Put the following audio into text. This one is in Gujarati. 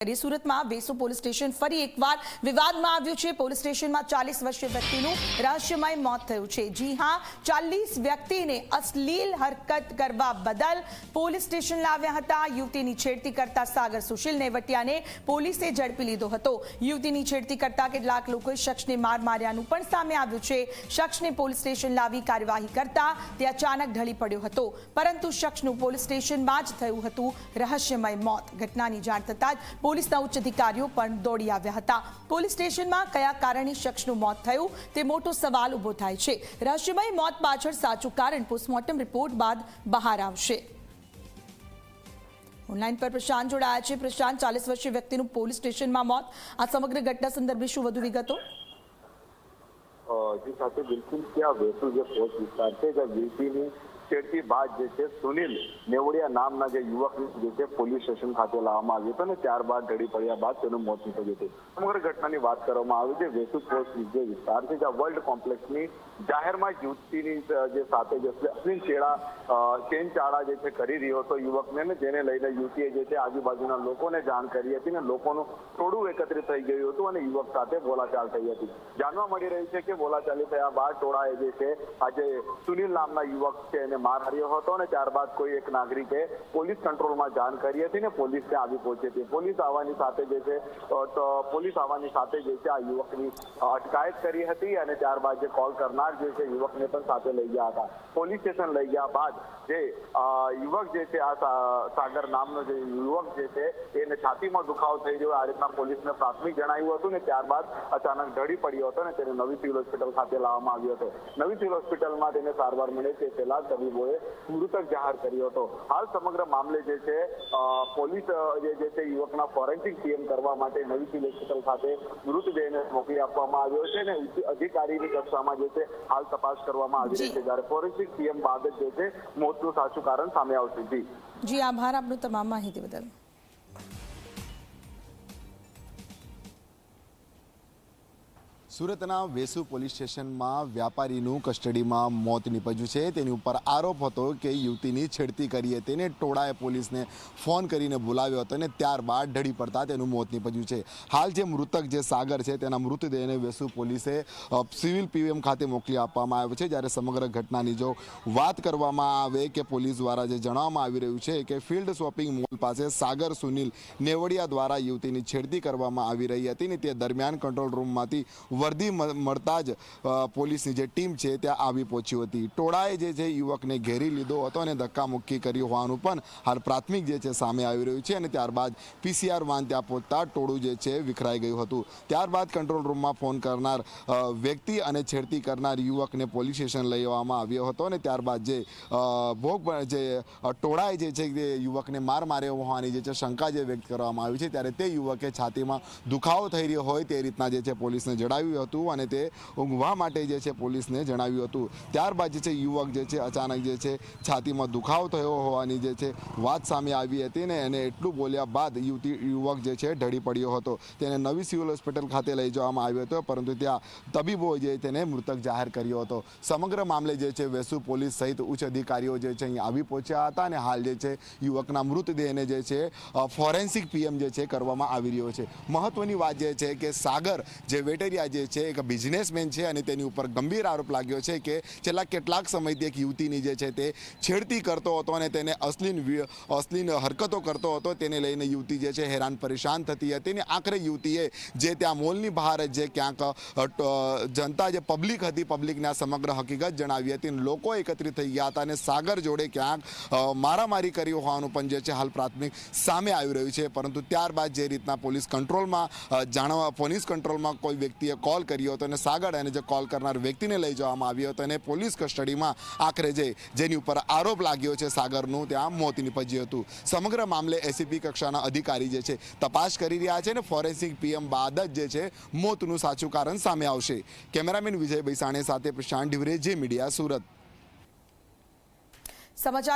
કરી સુરતમાં વેસુ પોલીસ સ્ટેશન ફરી એકવાર વિવાદમાં આવ્યું છે. પોલીસ સ્ટેશનમાં ચાલીસ વર્ષીય વ્યક્તિનું રહસ્યમય મોત થયું છે. જી હા, ચાલીસ વ્યક્તિને અશ્લીલ હરકત કરવા બદલ પોલીસ સ્ટેશન લાવ્યા હતા. યુવતીની છેડતી કરતા સાગર સુશીલ નેવટિયાને પોલીસે ઝડપી લીધો હતો. યુવતીની છેડતી કરતા કેટલાક લોકોએ શખ્સને માર માર્યાનું પણ સામે આવ્યું છે. શખ્સને પોલીસ સ્ટેશન લાવી કાર્યવાહી કરતા તે અચાનક ઢળી પડ્યો હતો. પરંતુ શખ્સનું પોલીસ સ્ટેશનમાં જ થયું હતું. રહસ્યમય મોત. ઘટનાની જાણ થતાં જ પોલીસના ઉચ્ચ અધિકારીઓ પણ દોડી આવ્યા હતા. પોલીસ સ્ટેશનમાં કયા કારણે શખ્સનું મોત થયું તે મોટો સવાલ ઊભો થાય છે. રહસ્યમય મોત પાછળ સાચું કારણ પોસ્ટમોર્ટમ રિપોર્ટ બાદ બહાર આવશે. ઓનલાઈન પર પ્રશાંત જોડાયા છે. પ્રશાંત, ચાલીસ વર્ષીય વ્યક્તિનું પોલીસ સ્ટેશનમાં મોત. આ સમગ્ર ઘટના સંદર્ભે શું વધુ વિગતો? જી સાથે બિલકુલ ત્યાં વેસુ જે પોસ્ટ વિસ્તાર છે જે વીસીની છેડતી બાદ જે છે સુનિલ નેવડિયા નામના જે યુવક જે છે પોલીસ સ્ટેશન ખાતે લાવવામાં આવ્યો હતો અને ત્યારબાદ ઢળી પડ્યા બાદ તેનું મોત નીપજ્યું હતું. સમગ્ર ઘટનાની વાત કરવામાં આવી છે. વેસુ પોસ્ટ જે વિસ્તાર છે, જ્યાં વર્લ્ડ કોમ્પ્લેક્સની જાહેરમાં યુવતીની જે સાથે જે અશ્વિન ચેડા ચેન ચાળા જે છે કરી રહ્યો હતો યુવકને જેને લઈને યુવતીએ જે છે આજુબાજુના લોકોને જાણ કરી હતી ને લોકોનું ટોળું એકત્રિત થઈ ગયું હતું અને યુવક સાથે બોલાચાલ થઈ હતી. જાણવા મળી રહ્યું છે કે બોલાચાલી થયા બાદ ટોળાએ જે છે આજે સુનિલ નામના યુવક છે એને માર માર્યો હતો અને ત્યારબાદ કોઈ એક નાગરિકે પોલીસ કંટ્રોલમાં જાણ કરી હતી ને પોલીસ ત્યાં આવી પહોંચી હતી. પોલીસ આવવાની સાથે જે છે પોલીસ આવવાની સાથે જે છે, આ યુવકની અટકાયત કરી હતી અને ત્યારબાદ જે કોલ કરનાર જે છે, યુવકને પણ સાથે લઈ ગયા હતા. પોલીસ સ્ટેશન લઈ ગયા બાદ જે યુવક જે છે, આ સાગર નામનો જે યુવક જે છે, એને છાતીમાં દુખાવો થઈ ગયો આ રીતના પોલીસને પ્રાથમિક જણાવ્યું હતું ને ત્યારબાદ અચાનક ઢળી પડ્યો હતો ને તેને નવી સિવિલ હોસ્પિટલ ખાતે લાવવામાં આવ્યો હતો. નવી સિવિલ હોસ્પિટલમાં તેને સારવાર મળે તે પહેલા તબીબોએ મૃતક જાહેર કર્યો હતો. હાલ સમગ્ર મામલે જે છે પોલીસ જે જે છે યુવકના ફોરેન્સિક ટીમ કરવા માટે નવી હોસ્પિટલ ખાતે મૃતદેહને મોકલી આપવામાં આવ્યો છે અને અધિકારીની કક્ષામાં જે છે હાલ તપાસ કરવામાં આવી રહી છે. જ્યારે ફોરેન્સિક ટીમ બાદ જ જે છે મોતનું સાચું કારણ સામે આવશે. જી. જી આભાર આપનું તમામ માહિતી બદલ. સુરતના વેસુ પોલીસ સ્ટેશનમાં વ્યાપારીનું કસ્ટડીમાં મોત નીપજ્યું છે. તેની ઉપર આરોપ હતો કે યુવતીની છેડતી કરી હતી અને ટોળાએ પોલીસને ફોન કરીને બોલાવ્યો હતો અને ત્યારબાદ ઢળી પડતા તેનું મોત નીપજ્યું છે. હાલ જે મૃતક જે સાગર છે તેના મૃતદેહને વેસુ પોલીસે સિવિલ પીએમ ખાતે મોકલી આપવામાં આવ્યો છે. જ્યારે સમગ્ર ઘટનાની જો વાત કરવામાં આવે કે પોલીસ દ્વારા જે જણાવવામાં આવી રહ્યું છે કે ફિલ્ડ શોપિંગ મોલ પાસે સાગર સુનિલ નેવડિયા દ્વારા યુવતીની છેડતી કરવામાં આવી રહી હતી ને તે દરમિયાન કંટ્રોલ રૂમમાંથી વર્દી મળતા જ પોલીસની જે ટીમ છે ત્યાં આવી પહોંચી હતી. ટોળાએ જે છે યુવકને ઘેરી લીધો હતો અને ધક્કામુક્કી કરી હોવાનું પણ હાલ પ્રાથમિક જે છે સામે આવી રહ્યું છે અને ત્યારબાદ પીસીઆર વાન ત્યાં પહોંચતા ટોળું જે છે વિખરાઈ ગયું હતું. ત્યારબાદ કંટ્રોલ રૂમમાં ફોન કરનાર વ્યક્તિ અને છેડતી કરનાર યુવકને પોલીસ સ્ટેશન લઈ આવવામાં આવ્યો હતો અને ત્યારબાદ જે ભોગ જે ટોળાએ જે છે તે યુવકને માર માર્યો હોવાની જે છે શંકા જે વ્યક્ત કરવામાં આવી છે, ત્યારે તે યુવકે છાતીમાં દુખાવો થઈ રહ્યો હોય તે રીતના જે છે પોલીસને જણાવ્યું હતું અને તે ઊંઘવા માટે જે છે પોલીસને જણાવ્યું હતું ત્યારબાદ જે છે યુવક જે છે અચાનક જે છે છાતીમાં દુખાવો થયો હોવાની જે છે વાત સામે આવી હતી ને એને એટલું બોલ્યા બાદ યુવતી યુવક જે છે ઢળી પડ્યો હતો તેને નવી સિવિલ હોસ્પિટલ ખાતે લઈ જવામાં આવ્યો હતો પરંતુ ત્યાં તબીબોએ જે તેને મૃતક જાહેર કર્યો હતો સમગ્ર મામલે જે છે વેસુ પોલીસ સહિત ઉચ્ચ અધિકારીઓ જે છે અહીં આવી પહોંચ્યા હતા અને હાલ જે છે યુવકના મૃતદેહને જે છે ફોરેન્સિક પીએમ જે છે કરવામાં આવી રહ્યો છે મહત્વની વાત જે છે કે સાગર જે વેટેરિયા જે છે, એક બિઝનેસમેન છે અને તેની ઉપર ગંભીર આરોપ લાગ્યો છે કે છેલ્લા કેટલાક સમયથી એક યુવતીની જે છે તે છેડતી કરતો હતો અને તેને અશ્લીન અશ્લીન હરકતો કરતો હતો. તેને લઈને યુવતી જે છે હેરાન પરેશાન થતી હતી અને આખરે યુવતીએ જે ત્યાં મોલની બહાર જ ક્યાંક જનતા જે પબ્લિક હતી પબ્લિકને સમગ્ર હકીકત જણાવી હતી લોકો એકત્રિત થઈ ગયા હતા અને સાગર જોડે ક્યાંક મારામારી કરી હોવાનું પણ જે છે હાલ પ્રાથમિક સામે આવી રહ્યું છે. પરંતુ ત્યારબાદ જે રીતના પોલીસ કંટ્રોલમાં જાણવા, પોલીસ કંટ્રોલમાં કોઈ વ્યક્તિએ કોલ કર્યો હતો અને સાગર અને જે કોલ કરનાર વ્યક્તિને લઈ જવામાં આવ્યો હતો અને પોલીસ કસ્ટડીમાં આખરે જે જેની ઉપર આરોપ લાગ્યો છે સાગરનું, ત્યાં મોત નીપજ્યું હતું. સમગ્ર મામલે એસીપી કક્ષાના અધિકારી જે છે તપાસ કરી રહ્યા છે અને ફોરેન્સિક પીએમ બાદ જ જે છે મોતનું સાચું કારણ સામે આવશે. કેમેરામેન વિજય બૈસાણે સાથે પ્રશાંત ઢિવરે, જે મીડિયા સુરત. સમાચાર